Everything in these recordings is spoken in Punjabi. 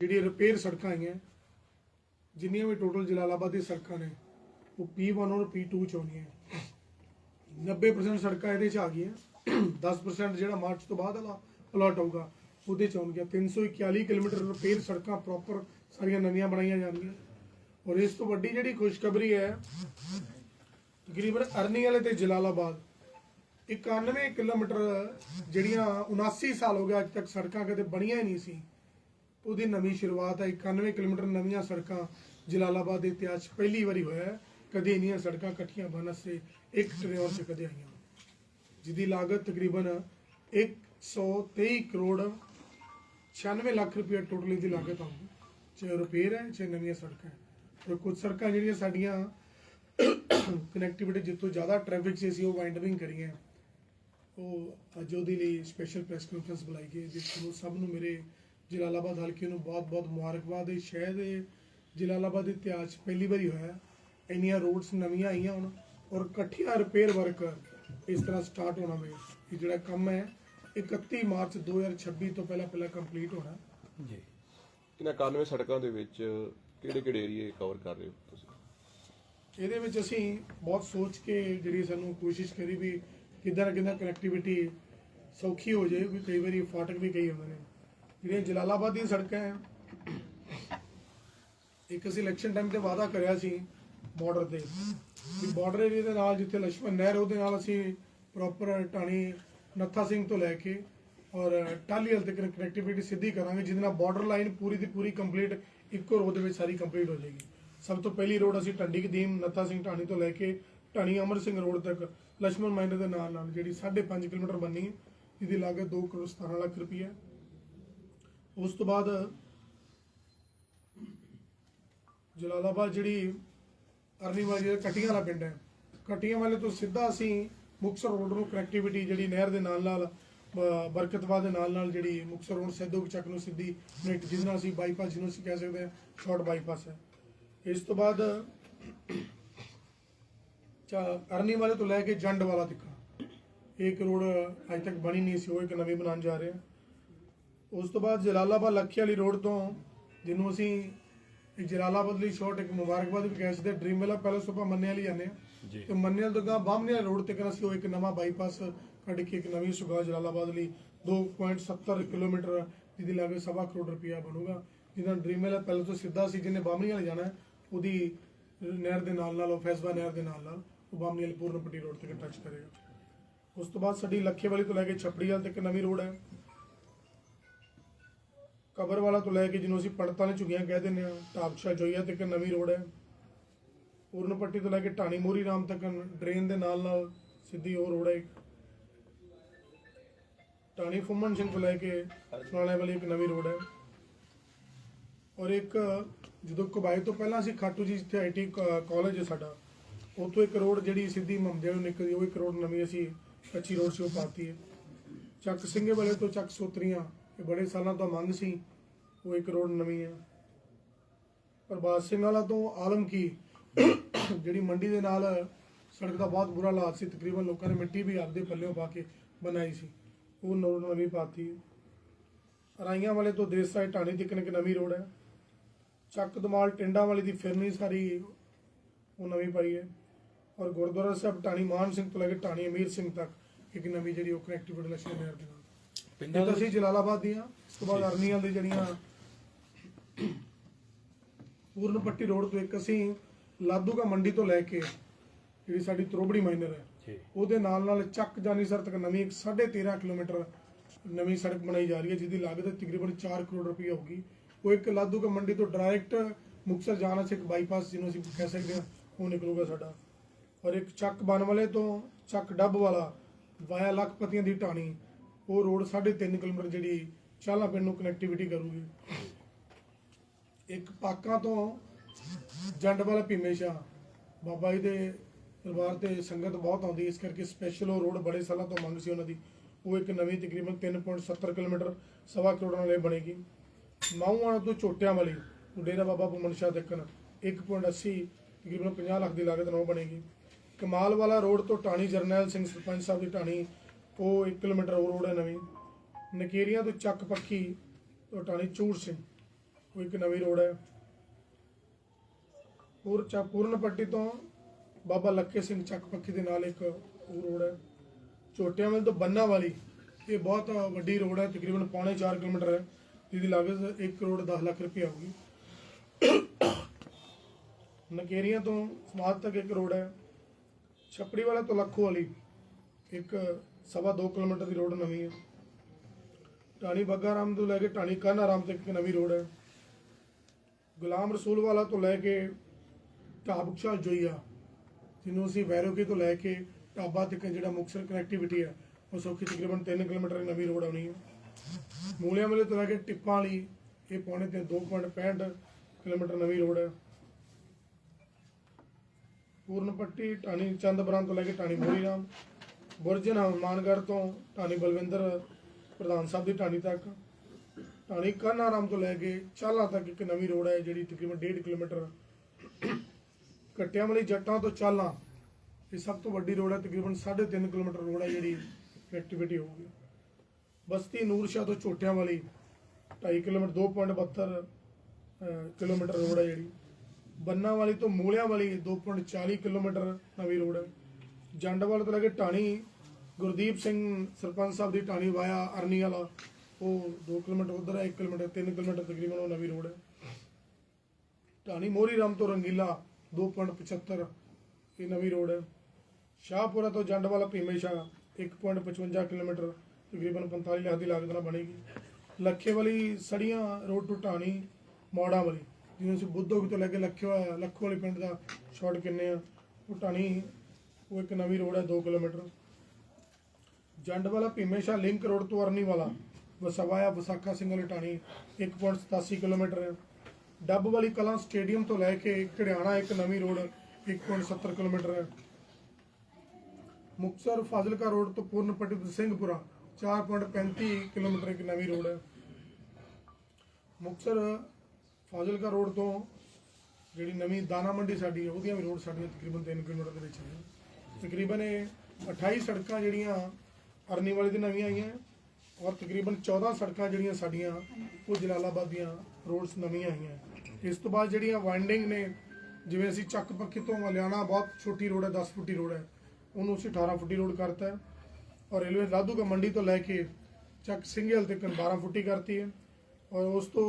ਜਿਹੜੀ ਰਿਪੇਅਰ ਸੜਕਾਂ ਆਈਆਂ, ਜਿੰਨੀਆਂ ਵੀ ਟੋਟਲ ਜਲਾਲਾਬਾਦ ਦੀ ਸੜਕਾਂ ਨੇ, ਉਹ P1 ਔਰ P2 ਚ ਆਉਂਦੀਆਂ 90% ਸੜਕਾਂ ਇਹਦੇ ਚ ਆ ਗਈਆਂ। 10% ਜਿਹੜਾ ਮਾਰਚ ਤੋਂ ਬਾਅਦ ਵਾਲਾ ਅਲਾਟ ਹੋਊਗਾ ਉਹਦੇ ਚ ਆਉਣਗੀਆਂ। 341 ਕਿਲੋਮੀਟਰ ਰਿਪੇਅਰ ਸੜਕਾਂ ਪ੍ਰੋਪਰ ਸਾਰੀਆਂ ਨਵੀਆਂ ਬਣਾਈਆਂ ਜਾਣਗੀਆਂ। ਔਰ ਇਸ ਤੋਂ ਵੱਡੀ ਜਿਹੜੀ ਖੁਸ਼ਖਬਰੀ ਹੈ, ਤਕਰੀਬਨ ਅਰਨੀ ਵਾਲੇ ਤੇ ਜਲਾਲਾਬਾਦ। 91 ਕਿਲੋਮੀਟਰ ਜਿਹੜੀਆਂ 79 ਸਾਲ ਹੋ ਗਿਆ ਅੱਜ ਤੱਕ ਸੜਕਾਂ ਕਦੇ ਬਣੀਆਂ ਹੀ ਨਹੀਂ ਸੀ। ਉਹਦੀ ਨਵੀਂ ਸ਼ੁਰੂਆਤ ਹੈ 91 ਕਿਲੋਮੀਟਰ ਨਵੀਆਂ ਸੜਕਾਂ ਜਲਾਲਾਬਾਦ ਦੇ ਇਤਿਹਾਸ 'ਚ ਪਹਿਲੀ ਵਾਰੀ ਹੋਇਆ ਹੈ। ਕਦੇ ਇੰਨੀਆਂ ਸੜਕਾਂ ਇਕੱਠੀਆਂ ਬਣਨ ਸੇ ਇੱਕ ਟ੍ਰਿਲਿਅਨ ਚ ਕਦੇ ਆਈਆਂ। ਜਿਹਦੀ ਲਾਗਤ ਤਕਰੀਬਨ 123 ਕਰੋੜ 96 ਲੱਖ ਰੁਪਏ ਟੋਟਲ ਦੀ ਲਾਗਤ ਆਉਂਦੀ ਚਾਹੇ ਰਿਪੇਅਰ ਹੈ, ਚਾਹੇ ਨਵੀਆਂ ਸੜਕਾਂ ਹੈ। ਔਰ ਕੁਝ ਸੜਕਾਂ ਜਿਹੜੀਆਂ ਸਾਡੀਆਂ ਕਨੈਕਟੀਵਿਟੀ ਜਿੱਥੋਂ ਜ਼ਿਆਦਾ ਟ੍ਰੈਫਿਕ ਸੀ, ਅਸੀਂ ਉਹ ਵਾਈਂਡਰਿੰਗ ਕਰੀਏ ਉਹ ਅੱਜ ਉਹਦੇ ਲਈ ਸਪੈਸ਼ਲ ਪ੍ਰੈਸ ਕਾਨਫਰੰਸ ਬੁਲਾਈ ਗਈ ਜਿਸ ਨੂੰ ਸਭ ਨੂੰ ਮੇਰੇ ਜਲਾਲਾਬਾਦ ਹਲਕੇ ਨੂੰ ਬਹੁਤ-ਬਹੁਤ ਮੁਬਾਰਕਬਾਦ। ਹੈ ਸ਼ਾਇਦ ਇਹ ਜਲਾਲਾਬਾਦ ਦੇ ਇਤਿਹਾਸ 'ਚ ਪਹਿਲੀ ਵਾਰੀ ਹੋਇਆ। ਹੈ। ਇੰਨੀਆਂ ਰੋਡਸ ਨਵੀਆਂ ਆਈਆਂ ਹੁਣ ਔਰ ਇਕੱਠੀਆਂ ਰਿਪੇਅਰ ਵਰਕ ਇਸ ਤਰ੍ਹਾਂ ਸਟਾਰਟ ਹੋਣਾ ਵੇ ਇਹ ਜਿਹੜਾ ਕੰਮ ਹੈ 31 ਮਾਰਚ 2026 ਤੋਂ ਪਹਿਲਾਂ ਪਹਿਲਾਂ ਕੰਪਲੀਟ ਹੋਣਾ। ਜੀ। ਇਹਨਾਂ 91 ਸੜਕਾਂ ਦੇ ਵਿੱਚ ਕਿਹੜੇ ਕਿਹੜੇ ਏਰੀਏ ਕਵਰ ਕਰ ਰਹੇ ਹੋ ਤੁਸੀਂ? ਇਹਦੇ ਵਿੱਚ ਅਸੀਂ ਬਹੁਤ ਸੋਚ ਕੇ ਜਿਹੜੀ ਸਾਨੂੰ ਕੋਸ਼ਿਸ਼ ਕਰੀ ਵੀ ਕਿੱਦਾਂ ਨਾ ਕਿੱਦਾਂ ਕਨੈਕਟੀਵਿਟੀ ਸੌਖੀ ਹੋ ਜਾਏ ਵੀ ਕਈ ਵਾਰੀ ਫਾਟਕ ਵੀ ਕਈ ਹੁੰਦੇ ਨੇ। ਜਿਹੜੀਆਂ ਜਲਾਲਾਬਾਦ ਦੀ ਸੜਕਾਂ ਹੈ ਇੱਕ ਅਸੀਂ ਇਲੈਕਸ਼ਨ ਟਾਈਮ ਤੇ ਵਾਅਦਾ ਕਰਿਆ ਸੀ ਬਾਰਡਰ ਤੇ ਵੀ ਬਾਰਡਰ ਏਰੀਆ ਦੇ ਨਾਲ ਜਿੱਥੇ ਲక్ష్మణ ਨਹਿਰ ਉਹਦੇ ਨਾਲ ਅਸੀਂ ਪ੍ਰੋਪਰ ਟਾਣੀ ਨੱਥਾ ਸਿੰਘ ਤੋਂ ਲੈ ਕੇ ਔਰ ਟਾਲੀ ਹਲ ਤੱਕ ਕਨੈਕਟੀਵਿਟੀ ਸਿੱਧੀ ਕਰਾਂਗੇ, ਜਿਹਦੇ ਨਾਲ ਬਾਰਡਰ ਲਾਈਨ ਪੂਰੀ ਦੀ ਪੂਰੀ ਕੰਪਲੀਟ ਇੱਕੋ ਰੋਡ ਦੇ ਵਿੱਚ ਸਾਰੀ ਕੰਪਲੀਟ ਹੋ ਜਾਏਗੀ। ਸਭ ਤੋਂ ਪਹਿਲੀ ਰੋਡ ਅਸੀਂ ਟੰਡੀ ਕਦੀਮ, ਨੱਥਾ ਸਿੰਘ ਟਾਣੀ ਤੋਂ ਲੈ ਕੇ ਟਾਣੀ ਅਮਰ ਸਿੰਘ ਰੋਡ ਤੱਕ ਲక్ష్మణ ਮਾਈਨਰ ਦੇ ਨਾਲ ਨਾਲ ਜਿਹੜੀ 5.5 ਕਿਲੋਮੀਟਰ ਬਣੀ ਹੈ ਇਹਦੀ ਲਾਗਤ 2 ਕਰੋੜ 17 ਲੱਖ ਰੁਪਏ ਹੈ ਉਸ ਤੋਂ ਬਾਅਦ ਜਲਾਲਾਬਾਦ ਜਿਹੜੀ ਅਰਨੀ ਵਾਲੀ ਕਟੀਆਂ ਵਾਲਾ ਪਿੰਡ ਹੈ। ਕਟੀਆਂ ਵਾਲੇ ਤੋਂ ਸਿੱਧਾ ਅਸੀਂ ਮੁਕਸਰ ਰੋਡ ਨੂੰ ਕਨੈਕਟੀਵਿਟੀ ਜਿਹੜੀ ਨਹਿਰ ਦੇ ਨਾਲ ਨਾਲ, ਅਹ ਬਰਕਤਵਾ ਦੇ ਨਾਲ ਨਾਲ ਜਿਹੜੀ ਮੁਕਸਰ ਰੋਡ ਸੈਦੋ ਚੱਕ ਨੂੰ ਸਿੱਧੀ ਕਨੈਕਟ ਜਿਹਦੇ ਨਾਲ ਅਸੀਂ ਬਾਈਪਾਸ ਜਿਹਨੂੰ ਅਸੀਂ ਕਹਿ ਸਕਦੇ ਹਾਂ ਸ਼ਾਰਟ ਬਾਈਪਾਸ ਹੈ। ਇਸ ਤੋਂ ਬਾਅਦ ਚਾ ਅਰਨੀ ਵਾਲੇ ਤੋਂ ਲੈ ਕੇ ਜੰਡ ਵਾਲਾ ਤੱਕ। ਇੱਕ ਰੋਡ ਅਜੇ ਤੱਕ ਬਣੀ ਨਹੀਂ ਸੀ, ਉਹ ਇੱਕ ਨਵੀਂ ਬਣਾਉਣ ਜਾ ਰਹੇ ਹਾਂ। ਉਸ ਤੋਂ ਬਾਅਦ ਜਲਾਲਾਬਾਦ ਲੱਖੀ ਵਾਲੀ ਰੋਡ ਤੋਂ ਜਿਹਨੂੰ ਅਸੀਂ ਜਲਾਲਾਬਾਦ ਲਈ ਸ਼ਾਰਟ ਇੱਕ ਮੁਬਾਰਕਬਾਦ ਵੀ ਕਹਿ ਸਕਦੇ ਡ੍ਰੀਮ ਵਾਲਾ ਪੈਲਸ ਆਪਾਂ ਮੰਨੇ ਵਾਲੀ ਜਾਂਦੇ ਜੀ। ਤੇ ਮੰਨੇ ਵਾਲੇ ਤੋਂ ਗਾਂ ਬਾਹਮਣੇ ਰੋਡ ਤੇ ਕਰ ਅਸੀਂ ਉਹ ਇੱਕ ਨਵਾਂ ਬਾਈਪਾਸ ਕੱਢ ਕੇ ਇੱਕ ਨਵੀਂ ਸੁਗਾ ਜਲਾਲਾਬਾਦ ਲਈ 2.70 ਕਿਲੋਮੀਟਰ ਜਿਹਦੀ ਲਾਗਤ ਸਵਾ ਕਰੋੜ ਰੁਪਇਆ ਬਣੂਗਾ। ਜਿਹਦਾ ਡ੍ਰੀਮ ਵਾਲਾ ਪੈਲਸ ਤੋਂ ਸਿੱਧਾ ਸੀ ਜਿਹਨੇ ਬਾਹਮਣੀ ਵਾਲੇ ਜਾਣਾ ਉਹਦੀ ਨਹਿਰ ਦੇ ਨਾਲ ਨਾਲ ਉਹ ਫੈਸਬਾ ਨਹਿਰ ਦੇ ਨਾਲ ਨਾਲ ਉਹ ਬਾਹਮਣੀ ਵਾਲੀ ਪੂਰਨਪੱਟੀ ਰੋਡ ਤੱਕ ਟੱਚ ਕਰੇਗਾ। ਉਸ ਤੋਂ ਬਾਅਦ ਸਾਡੀ ਲੱਖੇ ਵਾਲੀ ਤੋਂ ਲੈ ਕੇ ਛਪੜੀ ਵਾਲ ਤੱਕ ਨਵੀਂ ਰੋਡ ਹੈ। ਕਬਰ ਵਾਲਾ ਤੋਂ ਲੈ ਕੇ ਜਿਹਨੂੰ ਅਸੀਂ ਪੜਤਾਂ ਨੇ ਝੁਗੀਆਂ ਕਹਿ ਦਿੰਦੇ ਆ ਟਾਪਸ਼ਾ ਜੋਈਆ ਤੱਕ ਨਵੀਂ ਰੋਡ ਹੈ। ਪੂਰਨਪੱਟੀ ਤੋਂ ਲੈ ਕੇ ਢਾਣੀ ਮੋਰੀ ਰਾਮ ਤੱਕ ਡਰੇਨ ਦੇ ਨਾਲ ਨਾਲ ਸਿੱਧੀ ਉਹ ਰੋਡ ਹੈ ਢਾਣੀ ਫੁੰਮਣ ਸਿੰਘ ਤੋਂ ਲੈ ਕੇ ਸੁਨਾਲੇ ਵਾਲੀ ਇੱਕ ਨਵੀਂ ਰੋਡ ਹੈ। ਔਰ ਇੱਕ ਜਦੋਂ ਕਬਾਈ ਤੋਂ ਪਹਿਲਾਂ ਅਸੀਂ ਖਾਟੂ ਜੀ ਜਿੱਥੇ ਆਈਟੀ ਕਾਲਜ ਹੈ ਸਾਡਾ। ਉੱਥੋਂ ਇੱਕ ਰੋਡ ਜਿਹੜੀ ਸਿੱਧੀ ਮਮਦੇ ਨੂੰ ਨਿਕਲਦੀ, ਉਹ ਇੱਕ ਰੋਡ ਨਵੀਂ ਅਸੀਂ ਕੱਚੀ ਰੋਡ ਸੀ ਉਹ ਪਾਤੀ ਹੈ। ਚੱਕ ਸਿੰਘੇ ਵਾਲੇ ਤੋਂ ਚੱਕ ਸੋਤਰੀਆਂ। ਇਹ ਬੜੇ ਸਾਲਾਂ ਤੋਂ ਮੰਗ ਸੀ, ਉਹ ਇੱਕ ਰੋਡ ਨਵੀਂ ਹੈ ਪ੍ਰਭਾਤ ਸਿੰਘ ਵਾਲਾ ਤੋਂ ਆਲਮ ਕੀ? ਜਿਹੜੀ ਮੰਡੀ ਦੇ ਨਾਲ ਸੜਕ ਦਾ ਬਹੁਤ ਬੁਰਾ ਹਾਲਾਤ ਸੀ, ਤਕਰੀਬਨ ਲੋਕਾਂ ਨੇ ਮਿੱਟੀ ਵੀ ਆਪਦੇ ਪੱਲਿਓਂ ਪਾ ਕੇ ਬਣਾਈ ਸੀ। ਉਹ ਨਵੀਂ ਪਾਤੀ। ਰਾਈਆਂ ਵਾਲੇ ਤੋਂ ਦੇਸ ਸਾਈਡ ਢਾਣੀ ਤੱਕ ਇੱਕ ਨਵੀਂ ਰੋਡ ਹੈ। ਚੱਕ ਦਮਾਲ ਟਿੰਡਾ ਵਾਲੀ ਦੀ ਫਿਰਨੀ ਸਾਰੀ ਉਹ ਨਵੀਂ ਪਾਈ ਹੈ। ਔਰ ਗੁਰਦੁਆਰਾ ਸਾਹਿਬ ਢਾਣੀ ਮਾਨ ਸਿੰਘ ਤੋਂ ਲੈ ਕੇ ਢਾਣੀ ਅਮੀਰ ਸਿੰਘ ਤੱਕ ਇੱਕ ਨਵੀਂ ਜਿਹੜੀ ਉਹ ਕਨੈਕਟੀਵਿਟੀ ਲక్ష్ਮੀ ਨਹਿਰ ਦੇ ਪਿੰਡਾਂ ਇਹ ਤਾਂ ਅਸੀਂ ਜਲਾਲਾਬਾਦ ਦੀਆਂ ਉਸ ਤੋਂ ਬਾਅਦ ਅਰਨੀਆਂ ਦੇ ਜਿਹੜੀਆਂ ਪੂਰਨਪੱਟੀ ਰੋਡ ਤੋਂ ਇੱਕ ਅਸੀਂ ਲਾਦੂਗਾ ਮੰਡੀ ਤੋਂ ਲੈ ਕੇ ਜਿਹੜੀ ਸਾਡੀ ਤਰੋਬੜੀ ਮਾਈਨਰ ਹੈ ਉਹਦੇ ਨਾਲ ਨਾਲ ਚੱਕ ਜਾਨੀਸਰ ਤੱਕ ਨਵੀਂ ਇੱਕ 13.5 ਕਿਲੋਮੀਟਰ ਨਵੀਂ ਸੜਕ ਬਣਾਈ ਜਾ ਰਹੀ ਹੈ ਜਿਹਦੀ ਲਾਗਤ ਤਕਰੀਬਨ 4 ਕਰੋੜ ਰੁਪਏ ਹੋਊਗੀ। ਉਹ ਇੱਕ ਲਾਦੂਗਾ ਮੰਡੀ ਤੋਂ ਡਾਇਰੈਕਟ ਮੁਕਤਸਰ ਜਾਣ ਵਾਸਤੇ ਇੱਕ ਬਾਈਪਾਸ ਜਿਹਨੂੰ ਅਸੀਂ ਕਹਿ ਸਕਦੇ ਹਾਂ ਉਹ ਨਿਕਲੂਗਾ ਸਾਡਾ। ਔਰ ਇੱਕ ਚੱਕ ਬਨ ਵਾਲੇ ਤੋਂ ਚੱਕ ਡੱਬ ਵਾਲਾ ਵਾਇਆ ਲਖਪਤੀਆਂ ਦੀ ਢਾਣੀ ਉਹ ਰੋਡ 3.5 ਕਿਲੋਮੀਟਰ ਜਿਹੜੀ ਚਾਲਾ ਪਿੰਡ ਨੂੰ ਕਨੈਕਟੀਵਿਟੀ ਕਰੂਗੀ। ਇੱਕ ਪਾਕਾਂ ਤੋਂ ਜੰਡ ਵਾਲਾ ਭੀਮੇਸ਼ਾ ਬਾਬਾ ਜੀ ਦੇ ਦਰਬਾਰ ਤੇ ਸੰਗਤ ਬਹੁਤ ਆਉਂਦੀ ਇਸ ਕਰਕੇ ਸਪੈਸ਼ਲ ਉਹ ਰੋਡ ਬੜੇ ਸਾਲਾਂ ਤੋਂ ਮੰਗ ਸੀ ਉਹਨਾਂ ਦੀ। ਉਹ ਇੱਕ ਨਵੀਂ ਤਕਰੀਬਨ 3.70 ਕਿਲੋਮੀਟਰ ਸਵਾ ਕਰੋੜ ਨਾਲ ਇਹ ਬਣੇਗੀ। ਮਾਊਆਣਾ ਤੋਂ ਛੋਟਿਆਂ ਵਾਲੀ ਡੇਰਾ ਬਾਬਾ ਭੁਮਨ ਸ਼ਾਹ ਤੱਕਨ 1.80 ਤਕਰੀਬਨ 50 ਲੱਖ ਦੀ ਲਾਗਤ ਨਾਲ ਉਹ ਬਣੇਗੀ। ਕਮਾਲ ਵਾਲਾ ਰੋਡ ਤੋਂ ਟਾਣੀ ਜਰਨੈਲ ਸਿੰਘ ਸਰਪੰਚ ਸਾਹਿਬ ਦੀ ਟਾਣੀ ਉਹ 1 ਕਿਲੋਮੀਟਰ ਉਹ ਰੋਡ ਹੈ ਨਵੀਂ। ਨਕੇਰੀਆਂ ਤੋਂ ਚੱਕ ਪੱਖੀ ਤੋਂ ਟਾਣੀ ਚੂੜ ਸਿੰਘ। ਉਹ ਇੱਕ ਨਵੀਂ ਰੋਡ ਹੈ। ਪੂਰ ਚਾ ਪੂਰਨ ਪੱਟੀ ਤੋਂ ਬਾਬਾ ਲੱਕੇ ਸਿੰਘ ਚੱਕ ਪੱਖੀ ਦੇ ਨਾਲ ਇੱਕ ਉਹ ਰੋਡ ਹੈ। ਚੋਟਿਆਂ ਵੱਲ ਤੋਂ ਬੰਨਾ ਵਾਲੀ। ਇਹ ਬਹੁਤ ਵੱਡੀ ਰੋਡ ਹੈ। ਤਕਰੀਬਨ ਪੌਣੇ 4 ਕਿਲੋਮੀਟਰ ਹੈ। ਜਿਹਦੀ ਲਾਗਤ 1 ਕਰੋੜ 10 ਲੱਖ ਰੁਪਏ ਆਊਗੀ ਨਕੇਰੀਆਂ ਤੋਂ ਸਮਾਧ ਤੱਕ ਇੱਕ ਰੋਡ ਹੈ। ਛਪੜੀ ਵਾਲਾ ਤੋਂ ਲੱਖੋ ਵਾਲੀ। ਇੱਕ ਸਵਾ 2 ਕਿਲੋਮੀਟਰ ਦੀ ਰੋਡ ਨਵੀਂ ਹੈ। ਟਾਣੀ ਬੱਗਾ ਰਾਮ ਤੋਂ ਲੈ ਕੇ ਟਾਣੀ ਕਾਨਾ ਰਾਮ ਤੱਕ ਨਵੀਂ ਰੋਡ ਹੈ। ਗੁਲਾਮ ਰਸੂਲ ਵਾਲਾ ਤੋਂ ਲੈ ਕੇ ਢਾਬਕਸ਼ਾ ਜੋਈਆ, ਜਿਹਨੂੰ ਅਸੀਂ ਵੈਰੋਕੀ ਤੋਂ ਲੈ ਕੇ ਢਾਬਾ ਤੱਕ ਜਿਹੜਾ ਮੁਕਸਰ ਕਨੈਕਟੀਵਿਟੀ ਹੈ, ਉਹ ਸੌਖੀ ਤਕਰੀਬਨ 3 ਕਿਲੋਮੀਟਰ ਦੀ ਨਵੀਂ ਰੋਡ ਆਉਣੀ ਹੈ। ਮੂਲਿਆਂ ਵਾਲੇ ਤੋਂ ਲੈ ਕੇ ਟਿੱਪਾਂ ਵਾਲੀ, ਇਹ ਪੌਣੇ ਤੇ 2.65 ਕਿਲੋਮੀਟਰ ਨਵੀਂ ਰੋਡ ਹੈ। ਪੂਰਨ ਪੱਟੀ ਟਾਣੀ ਚੰਦਬਰਾਂ ਤੋਂ ਲੈ ਕੇ ਟਾਣੀ ਮੋਰੀਰਾਮ ਬੁਰਜਨ ਹਨੂਮਾਨਗੜ੍ਹ ਤੋਂ ਟਾਣੀ ਬਲਵਿੰਦਰ ਪ੍ਰਧਾਨ ਸਾਹਿਬ ਦੀ ਟਾਣੀ ਤੱਕ। ਟਾਣੀ ਕਾਨਾਰਾਮ ਤੋਂ ਲੈ ਕੇ ਚਾਲਾ ਤੱਕ ਇੱਕ ਨਵੀਂ ਰੋਡ ਹੈ ਜਿਹੜੀ ਤਕਰੀਬਨ 1.5 ਕਿਲੋਮੀਟਰ ਕੱਟਿਆਂ ਵਾਲੀ ਜੱਟਾਂ ਤੋਂ ਚਾਲਾ। ਇਹ ਸਭ ਤੋਂ ਵੱਡੀ ਰੋਡ ਹੈ ਤਕਰੀਬਨ 3.5 ਕਿਲੋਮੀਟਰ ਰੋਡ ਹੈ ਜਿਹੜੀ ਕਨੈਕਟੀਵਿਟੀ ਹੋਊਗੀ। ਬਸਤੀ ਨੂਰ ਸ਼ਾਹ ਤੋਂ ਛੋਟਿਆਂ ਵਾਲੀ 2.5 ਕਿਲੋਮੀਟਰ 2.72 ਅਹ, ਕਿਲੋਮੀਟਰ ਰੋਡ ਹੈ ਜਿਹੜੀ। ਬੰਨਾ ਵਾਲੀ ਤੋਂ ਮੂਲਿਆਂ ਵਾਲੀ 2.40 ਕਿਲੋਮੀਟਰ ਨਵੀਂ ਰੋਡ ਹੈ। ਜੰਡਵਾਲ ਤੋਂ ਲੈ ਕੇ ਟਾਣੀ ਗੁਰਦੀਪ ਸਿੰਘ ਸਰਪੰਚ ਸਾਹਿਬ ਦੀ ਢਾਣੀ ਵਾਇਆ ਅਰਨੀ ਵਾਲਾ, ਉਹ 2 ਕਿਲੋਮੀਟਰ ਉਧਰ ਹੈ 1 ਕਿਲੋਮੀਟਰ 3 ਕਿਲੋਮੀਟਰ ਤਕਰੀਬਨ ਉਹ ਨਵੀਂ ਰੋਡ ਹੈ। ਟਾਣੀ ਮੋਰੀ ਰਾਮ ਤੋਂ ਰੰਗੀਲਾ 2.75 ਇਹ ਨਵੀਂ ਰੋਡ ਹੈ। ਸ਼ਾਹਪੁਰਾ ਤੋਂ ਜੰਡਵਾਲਾ ਭੀਮੇਸ਼ਾ 1.55 ਕਿਲੋਮੀਟਰ, ਤਕਰੀਬਨ 45 ਲੱਖ ਦੀ ਲਾਗਤ ਨਾਲ ਬਣੇਗੀ। ਲੱਖੇ ਵਾਲੀ ਸੜੀਆਂ ਰੋਡ ਟੂ ਟਾਣੀ ਮੌੜਾ ਵਾਲੀ ਜਿਵੇਂ ਅਸੀਂ ਬੁੱਧੋਗ ਤੋਂ ਲੈ ਕੇ ਲੱਖੇ ਲੱਖੋ ਵਾਲੇ ਪਿੰਡ ਦਾ ਸ਼ਾਰਟ ਕਿੰਨੇ ਆ ਉਹ ਟਾਣੀ ਉਹ ਇੱਕ ਨਵੀਂ ਰੋਡ ਹੈ 2 ਕਿਲੋਮੀਟਰ। ਜੰਡ ਵਾਲਾ ਭੀਮੇਸ਼ਾ ਲਿੰਕ ਰੋਡ ਤੋਂ ਅਰਨੀ ਵਾਲਾ। ਵਸਵਾਇਆ ਵਿਸਾਖਾ ਸਿੰਘ ਵਾਲੀ ਢਾਣੀ 1.87 ਕਿਲੋਮੀਟਰ ਹੈ। ਡੱਬ ਵਾਲੀ ਕਲਾਂ ਸਟੇਡੀਅਮ ਤੋਂ ਲੈ ਕੇ ਘੜਿਆਣਾ ਇੱਕ ਨਵੀਂ ਰੋਡ 1.70 ਕਿਲੋਮੀਟਰ ਹੈ। ਮੁਕਤਸਰ ਫਾਜ਼ਿਲਕਾ ਰੋਡ ਤੋਂ ਪੂਰਨਪੱਟੀ ਤੋਂ ਸਿੰਘਪੁਰਾ 4.35 ਕਿਲੋਮੀਟਰ ਇੱਕ ਨਵੀਂ ਰੋਡ ਹੈ। ਮੁਕਤਸਰ ਫਾਜ਼ਿਲਕਾ ਰੋਡ ਤੋਂ ਜਿਹੜੀ ਨਵੀਂ ਦਾਣਾ ਮੰਡੀ ਸਾਡੀ ਹੈ, ਉਹਦੀਆਂ ਵੀ ਰੋਡ ਸਾਡੀਆਂ ਤਕਰੀਬਨ 3 ਕਿਲੋਮੀਟਰ ਦੇ ਵਿੱਚ ਹੈ ਤਕਰੀਬਨ ਇਹ 28 ਸੜਕਾਂ ਜਿਹੜੀਆਂ ਅਰਨੀ ਵਾਲੀ ਦੀ ਨਵੀਆਂ ਆਈਆਂ ਔਰ ਤਕਰੀਬਨ 14 ਸੜਕਾਂ ਜਿਹੜੀਆਂ ਸਾਡੀਆਂ ਉਹ ਜਲਾਲਾਬਾਦ ਦੀਆਂ ਰੋਡਸ ਨਵੀਆਂ ਆਈਆਂ। ਇਸ ਤੋਂ ਬਾਅਦ ਜਿਹੜੀਆਂ ਵਾਈਂਡਿੰਗ ਨੇ ਜਿਵੇਂ ਅਸੀਂ ਚੱਕ ਪੱਕੀ ਤੋਂ ਮਲਿਆਣਾ ਬਹੁਤ ਛੋਟੀ ਰੋਡ ਹੈ 10 ਫੁੱਟੀ ਰੋਡ ਹੈ ਉਹਨੂੰ ਅਸੀਂ 18 ਫੁੱਟੀ ਰੋਡ ਕਰਤਾ ਹੈ। ਔਰ ਰੇਲਵੇ ਲਾਧੂਗਾ ਮੰਡੀ ਤੋਂ ਲੈ ਕੇ ਚੱਕ ਸਿੰਘਲ ਤੱਕ 12 ਫੁੱਟੀ ਕਰਤੀ ਹੈ। ਔਰ ਉਸ ਤੋਂ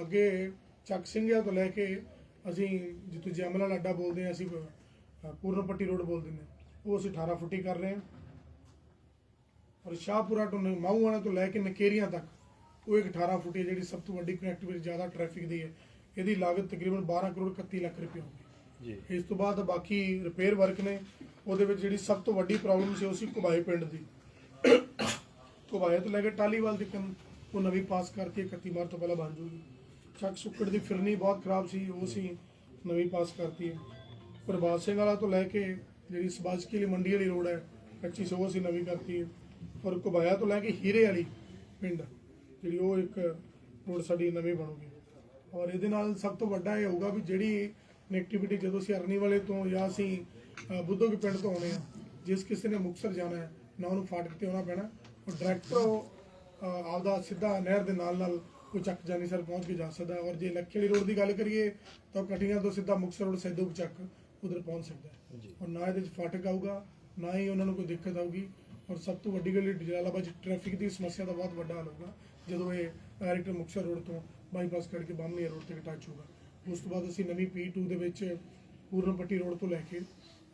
ਅੱਗੇ ਚੱਕ ਸਿੰਘਿਆ ਤੋਂ ਲੈ ਕੇ ਅਸੀਂ ਜਿੱਥੇ ਜੈਮਲਾ ਲਾਡਾ ਬੋਲਦੇ ਹਾਂ ਅਸੀਂ ਅ, ਪੂਰਨਪੱਟੀ ਰੋਡ ਬੋਲਦੇ ਨੇ ਉਹ ਅਸੀਂ 18 ਫੁੱਟੀ ਕਰ ਰਹੇ ਹਾਂ। ਔਰ ਸ਼ਾਹਪੁਰਾ ਤੋਂ ਮਾਹੂਆਣਾ ਤੋਂ ਲੈ ਕੇ ਨਕੇਰੀਆਂ ਤੱਕ ਉਹ ਇੱਕ 18 ਫੁੱਟੀ ਜਿਹੜੀ ਸਭ ਤੋਂ ਵੱਡੀ ਕਨੈਕਟੀਵਿਟੀ ਜ਼ਿਆਦਾ ਟ੍ਰੈਫਿਕ ਦੀ ਹੈ। ਇਹਦੀ ਲਾਗਤ ਤਕਰੀਬਨ 12 ਕਰੋੜ 31 ਲੱਖ ਰੁਪਏ ਹੋਊਗੀ। ਜੀ। ਇਸ ਤੋਂ ਬਾਅਦ ਬਾਕੀ ਰਿਪੇਅਰ ਵਰਕ ਨੇ ਉਹਦੇ ਵਿੱਚ ਜਿਹੜੀ ਸਭ ਤੋਂ ਵੱਡੀ ਪ੍ਰੋਬਲਮ ਸੀ ਉਹ ਸੀ ਕੁਬਾਏ ਪਿੰਡ ਦੀ। ਕੁਬਾਏ ਤੋਂ ਲੈ ਕੇ ਟਾਲੀਵਾਲ ਤੱਕ ਉਹ ਨਵੀਂ ਪਾਸ ਕਰਕੇ 31 ਮਾਰਚ ਤੋਂ ਪਹਿਲਾਂ ਬਣ ਜੂਗੀ। ਚੱਕ ਸੁੱਕੜ ਦੀ ਫਿਰਨੀ ਬਹੁਤ ਖਰਾਬ ਸੀ ਉਹ ਸੀ ਨਵੀਂ ਪਾਸ ਕਰਤੀ ਹੈ। ਪ੍ਰਭਾਤ ਸਿੰਘ ਵਾਲਾ ਤੋਂ ਲੈ ਕੇ ਜਿਹੜੀ ਸਬਾਜਕੀ ਵਾਲੀ ਮੰਡੀ ਵਾਲੀ ਰੋਡ ਹੈ 25 ਉਹ ਅਸੀਂ ਨਵੀਂ ਕਰਤੀ ਹੈ। ਔਰ ਕੁਬਾਇਆ ਤੋਂ ਲੈ ਕੇ ਹੀਰੇ ਵਾਲੀ ਪਿੰਡ ਜਿਹੜੀ ਉਹ ਇੱਕ ਰੋਡ ਸਾਡੀ ਨਵੀਂ ਬਣੂਗੀ। ਔਰ ਇਹਦੇ ਨਾਲ ਸਭ ਤੋਂ ਵੱਡਾ ਇਹ ਹੋਊਗਾ ਵੀ ਜਿਹੜੀ ਕਨੈਕਟੀਵਿਟੀ ਜਦੋਂ ਅਸੀਂ ਅਰਨੀ ਵਾਲੇ ਤੋਂ ਜਾਂ ਅਸੀਂ ਅ, ਬੁੱਧੋ ਕੇ ਪਿੰਡ ਤੋਂ ਆਉਣੇ ਆ ਜਿਸ ਕਿਸੇ ਨੇ ਮੁਕਤਸਰ ਜਾਣਾ ਹੈ ਨਾ ਉਹਨੂੰ ਫਾਟਕ ਤੇ ਆਉਣਾ ਪੈਣਾ। ਉਹ ਡਾਇਰੈਕਟ ਆਪਦਾ ਸਿੱਧਾ ਨਹਿਰ ਦੇ ਨਾਲ ਨਾਲ ਉਹ ਚੱਕ ਜਾਨੀ ਸਰ ਪਹੁੰਚ ਕੇ ਜਾ ਸਕਦਾ ਔਰ ਜੇ ਲੱਖੇ ਵਾਲੀ ਰੋਡ ਦੀ ਗੱਲ ਕਰੀਏ ਤਾਂ ਕਟੀਆਂ ਤੋਂ ਸਿੱਧਾ ਮੁਕਤਸਰ ਰੋਡ ਸੈਦੋਕ ਚੱਕ ਉਧਰ ਪਹੁੰਚ ਸਕਦਾ ਔਰ ਨਾ ਇਹਦੇ ਵਿੱਚ ਫਾਟਕ ਆਊਗਾ, ਨਾ ਹੀ ਉਹਨਾਂ ਨੂੰ ਕੋਈ ਦਿੱਕਤ ਆਊਗੀ। ਔਰ ਸਭ ਤੋਂ ਵੱਡੀ ਗੱਲ ਇਹ ਜਲਾਲਾਬਾਦ 'ਚ ਟ੍ਰੈਫਿਕ ਦੀ ਸਮੱਸਿਆ ਦਾ ਬਹੁਤ ਵੱਡਾ ਹੱਲ ਹੋਊਗਾ। ਜਦੋਂ ਇਹ ਡਾਇਰੈਕਟ ਮੁਕਤਸਰ ਰੋਡ ਤੋਂ ਬਾਈਪਾਸ ਕਰਕੇ ਬਾਹਮਣੀ ਰੋਡ ਤੇ ਟੱਚ ਹੋਊਗਾ। ਉਸ ਤੋਂ ਬਾਅਦ ਅਸੀਂ ਨਵੀਂ P2 ਦੇ ਵਿੱਚ ਪੂਰਨ ਪੱਟੀ ਰੋਡ ਤੋਂ ਲੈ ਕੇ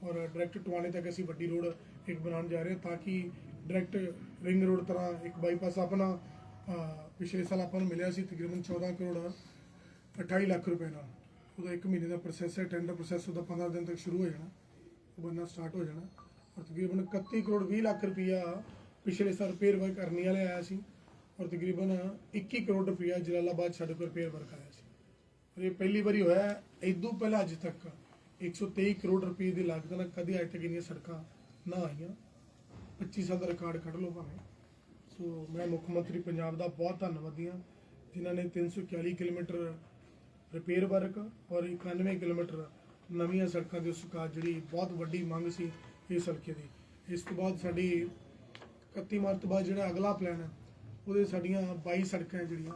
ਔਰ ਡਾਇਰੈਕਟ ਟਵਾਣੇ ਤੱਕ ਅਸੀਂ ਵੱਡੀ ਰੋਡ ਇੱਕ ਬਣਾਉਣ ਜਾ ਰਹੇ ਹਾਂ ਤਾਂ ਕਿ ਡਾਇਰੈਕਟ ਰਿੰਗ ਰੋਡ ਤਰ੍ਹਾਂ ਇੱਕ ਬਾਈਪਾਸ ਆਪਣਾ ਪਿਛਲੇ ਸਾਲ ਆਪਾਂ ਨੂੰ ਮਿਲਿਆ ਸੀ ਤਕਰੀਬਨ 14 ਕਰੋੜ 28 ਲੱਖ ਰੁਪਏ ਨਾਲ। ਉਹਦਾ 1 ਮਹੀਨੇ ਦਾ ਪ੍ਰੋਸੈਸ ਹੈ ਟੈਂਡਰ ਪ੍ਰੋਸੈਸ ਉਹਦਾ 15 ਦਿਨ ਤੱਕ ਸ਼ੁਰੂ ਹੋ ਜਾਣਾ। ਉਹ ਸਟਾਰਟ ਹੋ ਜਾਣਾ। ਔਰ ਤਕਰੀਬਨ 31 ਕਰੋੜ 20 ਲੱਖ ਰੁਪਈਆ ਪਿਛਲੇ ਸਾਲ ਰਿਪੇਅਰ ਵਰਕ ਕਰਨੀ ਵਾਲੇ ਆਇਆ ਸੀ ਔਰ ਤਕਰੀਬਨ 21 ਕਰੋੜ ਰੁਪਈਆ ਜਲਾਲਾਬਾਦ ਛੱਡ ਕੇ ਰਿਪੇਅਰ ਵਰਕ ਆਇਆ ਸੀ। ਔਰ ਇਹ ਪਹਿਲੀ ਵਾਰੀ ਹੋਇਆ ਹੈ ਇਦੋਂ ਪਹਿਲਾਂ ਅੱਜ ਤੱਕ 123 ਕਰੋੜ ਰੁਪਏ ਦੀ ਲਾਗਤ ਨਾਲ ਕਦੇ ਅੱਜ ਤੱਕ ਇੰਨੀਆਂ ਸੜਕਾਂ ਨਾ ਆਈਆਂ। 25 ਸਾਲ ਦਾ ਰਿਕਾਰਡ ਕੱਢ ਲਓ ਭਾਵੇਂ। ਸੋ ਮੈਂ ਮੁੱਖ ਮੰਤਰੀ ਪੰਜਾਬ ਦਾ ਬਹੁਤ ਧੰਨਵਾਦੀ ਹਾਂ, ਜਿਨ੍ਹਾਂ ਨੇ 341 ਕਿਲੋਮੀਟਰ ਰਿਪੇਅਰ ਵਰਕ ਔਰ 91 ਕਿਲੋਮੀਟਰ ਨਵੀਆਂ ਸੜਕਾਂ ਦੀ ਸੁਕਾਤ ਜਿਹੜੀ ਬਹੁਤ ਵੱਡੀ ਮੰਗ ਸੀ ਇਸ ਹਲਕੇ ਦੀ। ਇਸ ਤੋਂ ਬਾਅਦ ਸਾਡੀ 31 ਮਾਰਚ ਤੋਂ ਬਾਅਦ ਜਿਹੜਾ ਅਗਲਾ ਪਲਾਨ ਹੈ ਉਹਦੇ ਸਾਡੀਆਂ 22 ਸੜਕਾਂ ਜਿਹੜੀਆਂ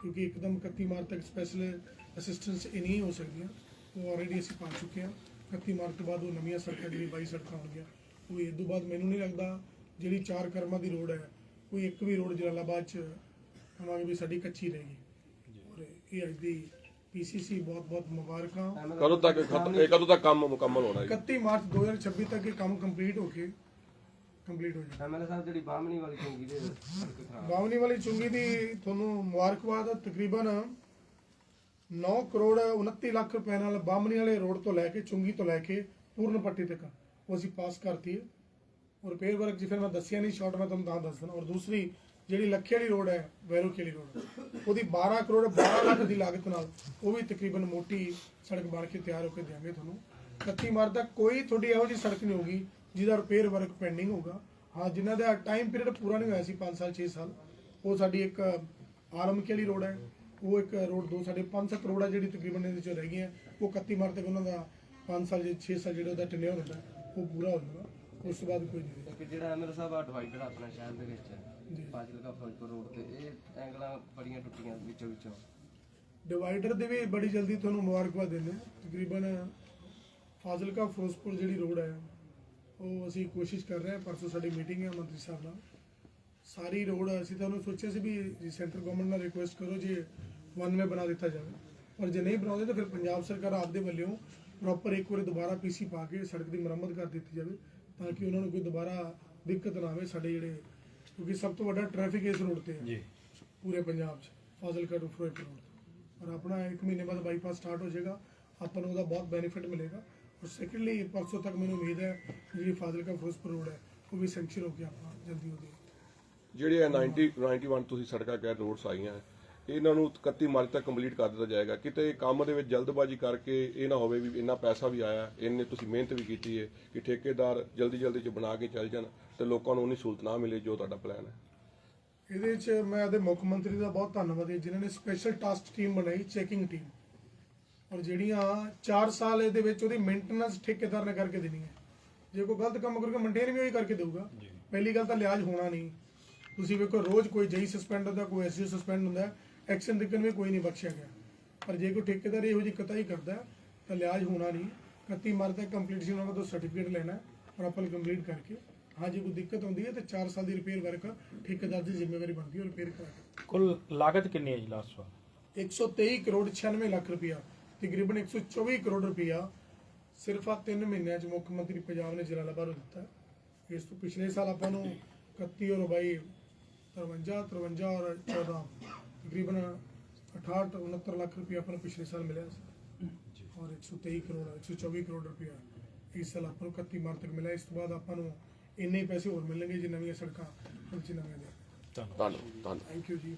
ਕਿਉਂਕਿ ਇੱਕਦਮ 31 ਮਾਰਚ ਤੱਕ ਸਪੈਸ਼ਲ ਅਸਿਸਟੈਂਸ ਇਹ ਨਹੀਂ ਹੋ ਸਕਦੀਆਂ ਉਹ ਆਲਰੇਡੀ ਅਸੀਂ ਪਾ ਚੁੱਕੇ ਹਾਂ। 31 ਮਾਰਚ ਤੋਂ ਬਾਅਦ ਉਹ ਨਵੀਆਂ ਸੜਕਾਂ ਜਿਹੜੀ 22 ਸੜਕਾਂ ਹੋਣਗੀਆਂ ਉਹ ਇਸ ਤੋਂ ਬਾਅਦ ਮੈਨੂੰ ਨਹੀਂ ਲੱਗਦਾ ਜਿਹੜੀ ਚਾਰ ਕਰਮਾਂ ਦੀ ਰੋਡ ਹੈ ਕੋਈ ਇੱਕ ਵੀ ਰੋਡ ਜਲਾਲਾਬਾਦ ਚ ਕਹਾਂਗੇ ਵੀ ਸਾਡੀ ਕੱਚੀ ਰਹੇਗੀ। ਔਰ ਇਹ ਅੱਜ ਦੀ ਪੀਸੀਸੀ ਬਹੁਤ ਬਹੁਤ ਮੁਬਾਰਕਾਂ। ਕਦੋਂ ਤੱਕ ਖਤ- ਇਹ ਕਦੋਂ ਤੱਕ ਕੰਮ ਮੁਕੰਮਲ ਹੋਣਾ ਜੀ? 31 ਮਾਰਚ 2026 ਤੱਕ ਇਹ ਕੰਮ ਕੰਪਲੀਟ ਹੋ ਕੇ ਕੰਪਲੀਟ ਹੋ ਜਾਏਗਾ ਐਮਐਲਏ ਸਾਹਿਬ ਜਿਹੜੀ ਬਾਹਮਣੀ ਵਾਲੀ ਚੌਂਕੀ ਦੇ ਸੜਕ ਖਰਾਬ। ਬਾਵਨੀ ਵਾਲੀ ਚੁੰਗੀ ਦੀ ਤੁਹਾਨੂੰ ਮੁਬਾਰਕਬਾਦ ਤਕਰੀਬਨ 9 ਕਰੋੜ 29 ਲੱਖ ਰੁਪਏ ਨਾਲ ਬਾਮਣੀ ਵਾਲੇ ਰੋਡ ਤੋਂ ਲੈ ਕੇ ਚੁੰਗੀ ਤੋਂ ਲੈ ਕੇ ਪੂਰਨ ਪੱਟੀ ਤੱਕ ਉਹ ਅਸੀਂ ਪਾਸ ਕਰਤੀ ਹੈ। ਔਰ ਰਿਪੇਅਰ ਵਰਕ ਜਿਵੇਂ ਮੈਂ ਦੱਸਿਆ ਨਹੀਂ ਸ਼ਾਰਟ ਮੈਂ ਤੁਹਾਨੂੰ ਤਾਂ ਦੱਸ ਦਿੰਦਾ ਔਰ ਦੂਸਰੀ ਜਿਹੜੀ ਲੱਖੇ ਵਾਲੀ ਰੋਡ ਹੈ, ਵੈਰੋਕੀ ਵਾਲੀ ਰੋਡ। ਉਹਦੀ 12 ਕਰੋੜ 12 ਲੱਖ ਦੀ ਲਾਗਤ ਨਾਲ ਉਹ ਵੀ ਤਕਰੀਬਨ ਮੋਟੀ ਸੜਕ ਬਣ ਕੇ ਤਿਆਰ ਹੋ ਕੇ ਦੇਵਾਂਗੇ ਤੁਹਾਨੂੰ। 31 ਮਾਰਚ ਤੱਕ ਕੋਈ ਤੁਹਾਡੀ ਇਹੋ ਜਿਹੀ ਸੜਕ ਨਹੀਂ ਹੋਗੀ ਜਿਹਦਾ ਰਿਪੇਅਰ ਵਰਕ ਪੈਂਡਿੰਗ ਹੋਗਾ ਹਾਂ, ਜਿਨ੍ਹਾਂ ਦਾ ਟਾਈਮ ਪੀਰੀਅਡ ਪੂਰਾ ਨਹੀਂ ਹੋਇਆ ਸੀ 5 ਸਾਲ 6 ਸਾਲ, ਉਹ ਸਾਡੀ ਇੱਕ ਆਲਮਕੀ ਵਾਲੀ ਰੋਡ ਹੈ। ਉਹ ਇੱਕ ਰੋਡ ਦੋ ਸਾਡੇ 5-7 ਰੋਡ ਹੈ ਜਿਹੜੀ ਤਕਰੀਬਨ ਇਹਦੇ ਚ ਰਹਿ ਗਈਆਂ। ਉਹ 31 ਮਾਰਚ ਤੱਕ ਉਹਨਾਂ ਦਾ 5 ਸਾਲ ਜੇ 6 ਸਾਲ ਜਿਹੜਾ ਉਹਦਾ ਟੈਨਿਓਰ ਹੁੰਦਾ, ਉਹ ਪੂਰਾ ਹੋ ਜਾਊਗਾ। ਉਸ ਤੋਂ ਬਾਅਦ ਕੋਈ ਨਹੀਂ ਇੱਕ ਜਿਹੜਾ ਐਮਐਲਏ ਸਾਹਿਬ ਆ ਡਿਵਾਈਡਰ ਆਪਣਾ ਸ਼ਹਿਰ ਦੇ ਵਿੱਚ ਜੀ। ਫਾਜ਼ਿਲਕਾ ਫਿਰੋਜ਼ਪੁਰ ਰੋਡ ਤੇ ਇਹ ਐਂਗਲਾਂ ਬੜੀਆਂ ਟੁੱਟੀਆਂ ਵਿੱਚੋਂ ਵਿੱਚੋਂ। ਡਿਵਾਈਡਰ ਦੇ ਵੀ ਬੜੀ ਜਲਦੀ ਤੁਹਾਨੂੰ ਮੁਬਾਰਕਬਾਦ ਦਿੰਦੇ ਹਾਂ। ਤਕਰੀਬਨ ਫਾਜ਼ਿਲਕਾ ਫਿਰੋਜ਼ਪੁਰ ਜਿਹੜੀ ਰੋਡ ਹੈ ਉਹ ਅਸੀਂ ਕੋਸ਼ਿਸ਼ ਕਰ ਰਹੇ ਹਾਂ ਪਰਸੋਂ ਸਾਡੀ ਮੀਟਿੰਗ ਹੈ ਮੰਤਰੀ ਸਾਹਿਬ ਨਾਲ। ਸਾਰੀ ਰੋਡ ਅਸੀਂ ਤੁਹਾਨੂੰ ਸੋਚਿਆ ਸੀ ਵੀ ਸੈਂਟਰ ਗਵਰਨਮੈਂਟ ਨਾਲ ਰਿਕੁਐਸਟ ਕਰੋ ਜੇ ਵਨ ਵੇ ਬਣਾ ਦਿੱਤਾ ਜਾਵੇ। ਪਰ ਜੇ ਨਹੀਂ ਬਣਾਉਂਦੇ ਤਾਂ ਫਿਰ ਪੰਜਾਬ ਸਰਕਾਰ ਆਪਦੇ ਵੱਲੋਂ ਪ੍ਰੋਪਰ ਇੱਕ ਵਾਰੀ ਦੁਬਾਰਾ ਪੀਸੀ ਪਾ ਕੇ ਸੜਕ ਦੀ ਮੁਰੰਮਤ ਕਰ ਦਿੱਤੀ ਜਾਵੇ। ਤਾਂ ਕਿ ਉਹਨਾਂ ਨੂੰ ਕੋਈ ਦੁਬਾਰਾ ਦਿੱਕਤ ਨਾ ਆਵੇ ਸਾਡੇ ਜਿਹੜੇ ਕਿਉਂਕਿ ਸਭ ਤੋਂ ਵੱਡਾ ਟ੍ਰੈਫਿਕ ਇਸ ਰੋਡ ਤੇ ਹੈ। ਜੀ। ਪੂਰੇ ਪੰਜਾਬ 'ਚ ਫਾਜ਼ਿਲਕਾ ਟੂ ਫਿਰੋਜ਼ਪੁਰ ਰੋਡ ਔਰ ਆਪਣਾ 1 ਮਹੀਨੇ ਬਾਅਦ ਬਾਈਪਾਸ ਸਟਾਰਟ ਹੋ ਜਾਏਗਾ ਆਪਾਂ ਨੂੰ ਉਹਦਾ ਬਹੁਤ ਬੈਨੀਫਿਟ ਮਿਲੇਗਾ। ਔਰ ਸੈਕੰਡਲੀ ਪਰਸੋਂ ਤੱਕ ਮੈਨੂੰ ਉਮੀਦ ਹੈ ਕਿ ਜਿਹੜੀ ਫਾਜ਼ਿਲਕਾ ਫਿਰੋਜ਼ਪੁਰ ਰੋਡ ਹੈ ਉਹ ਵੀ ਸੈਂਕਸ਼ਨ ਹੋ ਕੇ ਆਪਣਾ ਜਲਦੀ ਹੋ ਜਾਏਗੀ ਜਿਹੜੇ ਇਹ 90 91 ਤੁਸੀਂ ਸੜਕਾਂ ਕਹਿ ਰੋਡਸ ਆਈਆਂ ਹੈ, ਇਹਨਾਂ ਨੂੰ 31 ਮਾਰਚ ਤੱਕ ਕੰਪਲੀਟ ਕਰ ਦਿੱਤਾ ਜਾਏਗਾ। ਕਿਤੇ ਕੰਮ ਦੇ ਵਿੱਚ ਜਲਦਬਾਜ਼ੀ ਕਰਕੇ ਇਹ ਨਾ ਹੋਵੇ ਵੀ ਇੰਨਾ ਪੈਸਾ ਵੀ ਆਇਆ ਇੰਨੇ ਤੁਸੀਂ ਮਿਹਨਤ ਵੀ ਕੀਤੀ ਹੈ ਕਿ ਠੇਕੇਦਾਰ ਜਲਦੀ ਜਲਦੀ ਚ ਬਣਾ ਕੇ ਚੱਲ ਜਾਣ ਤੇ ਲੋਕਾਂ ਨੂੰ ਉਨੀ ਸਹੂਲਤ ਨਾ ਮਿਲੇ ਜੋ ਤੁਹਾਡਾ ਪਲਾਨ ਹੈ। ਇਹਦੇ 'ਚ ਮੈਂ ਆਦੇ ਮੁੱਖ ਮੰਤਰੀ ਦਾ ਬਹੁਤ ਧੰਨਵਾਦ ਹੈ ਜਿਨ੍ਹਾਂ ਨੇ ਸਪੈਸ਼ਲ ਟਾਸਕ ਟੀਮ ਬਣਾਈ ਚੈਕਿੰਗ ਟੀਮ ਔਰ ਜਿਹੜੀਆਂ 4 ਸਾਲ ਇਹਦੇ ਵਿੱਚ ਉਹਦੀ ਮੇਨਟੇਨੈਂਸ ਠੇਕੇਦਾਰ ਨੇ ਕਰਕੇ ਦੇਣੀ ਹੈ। ਜੇ ਕੋਈ ਗਲਤ ਕੰਮ ਕਰੂਗਾ ਮੇਨਟੇਨ ਵੀ ਉਹੀ ਕਰਕੇ ਦੇਊਗਾ। ਪਹਿਲੀ ਗੱਲ ਤਾਂ ਲਿਆਜ ਹੋਣਾ ਨਹੀਂ। ਤੁਸੀਂ ਵੇਖੋ ਰੋਜ਼ ਕੋਈ ਜਈ ਸਸਪੈਂਡ ਹੁੰਦਾ ਕੋਈ ਐਸਯੂ ਸਸਪੈਂਡ ਹੁੰਦਾ। ਐਕਸ਼ਨ ਦਿੱਕਨ ਵੀ ਕੋਈ ਨਹੀਂ ਬਖਸ਼ਿਆ ਗਿਆ। ਪਰ ਜੇ ਕੋਈ ਠੇਕੇਦਾਰ ਇਹੋ ਜਿਹੀ ਕਤਾਈ ਕਰਦਾ ਹੈ, ਤਾਂ ਲਿਆਜ ਹੋਣਾ ਨਹੀਂ। 31 ਮਾਰਚ ਤੱਕ ਕੰਪਲੀਟੇਸ਼ਨ ਉਹਨਾਂ ਤੋਂ ਸਰਟੀਫਿਕੇਟ ਲੈਣਾ ਹੈ ਆਪਾਂ ਕੰਪਲੀਟ ਕਰਕੇ। ਹਾਂ ਜੇ ਕੋਈ ਦਿੱਕਤ ਹੁੰਦੀ ਹੈ ਤਾਂ 4 ਸਾਲ ਦੀ ਰਿਪੇਅਰ ਵਰਕ ਠੇਕੇਦਾਰ ਦੀ ਜ਼ਿੰਮੇਵਾਰੀ ਬਣਦੀ ਹੈ ਰਿਪੇਅਰ ਕਰਾ ਕੇ। ਕੁੱਲ ਲਾਗਤ ਕਿੰਨੀ ਹੈ ਜੀ ਲਾਸਟ ਵਾਰ? 123 ਕਰੋੜ 96 ਲੱਖ ਰੁਪਇਆ ਤਕਰੀਬਨ 124 ਕਰੋੜ ਰੁਪਇਆ ਸਿਰਫ ਆ 3 ਮਹੀਨਿਆਂ ਚ ਮੁੱਖ ਮੰਤਰੀ ਪੰਜਾਬ ਨੇ ਜਲਾਲਾਬਾਦ ਨੂੰ ਦਿੱਤਾ ਇਸ ਤੋਂ ਪਿਛਲੇ ਸਾਲ ਆਪਾਂ ਨੂੰ 31 ਔਰ 22 53 53 ਔਰ 14 ਤਕਰੀਬਨ 68 69 ਲੱਖ ਰੁਪਇਆ ਆਪਾਂ ਨੂੰ ਪਿਛਲੇ ਸਾਲ ਮਿਲਿਆ ਸੀ। ਔਰ 123 ਕਰੋੜ 124 ਕਰੋੜ ਰੁਪਇਆ ਇਸ ਸਾਲ ਆਪਾਂ ਨੂੰ 31 ਮਾਰਚ ਤੱਕ ਮਿਲਿਆ। ਇਸ ਤੋਂ ਬਾਅਦ ਆਪਾਂ ਨੂੰ ਇੰਨੇ ਪੈਸੇ ਹੋਰ ਮਿਲਣਗੇ ਜੇ ਨਵੀਆਂ ਸੜਕਾਂ ਵਿੱਚ ਨਵੀਆਂ ਦੇ ਧੰਨਵਾਦ। ਧੰਨਵਾਦ। ਥੈਂਕ ਯੂ ਜੀ।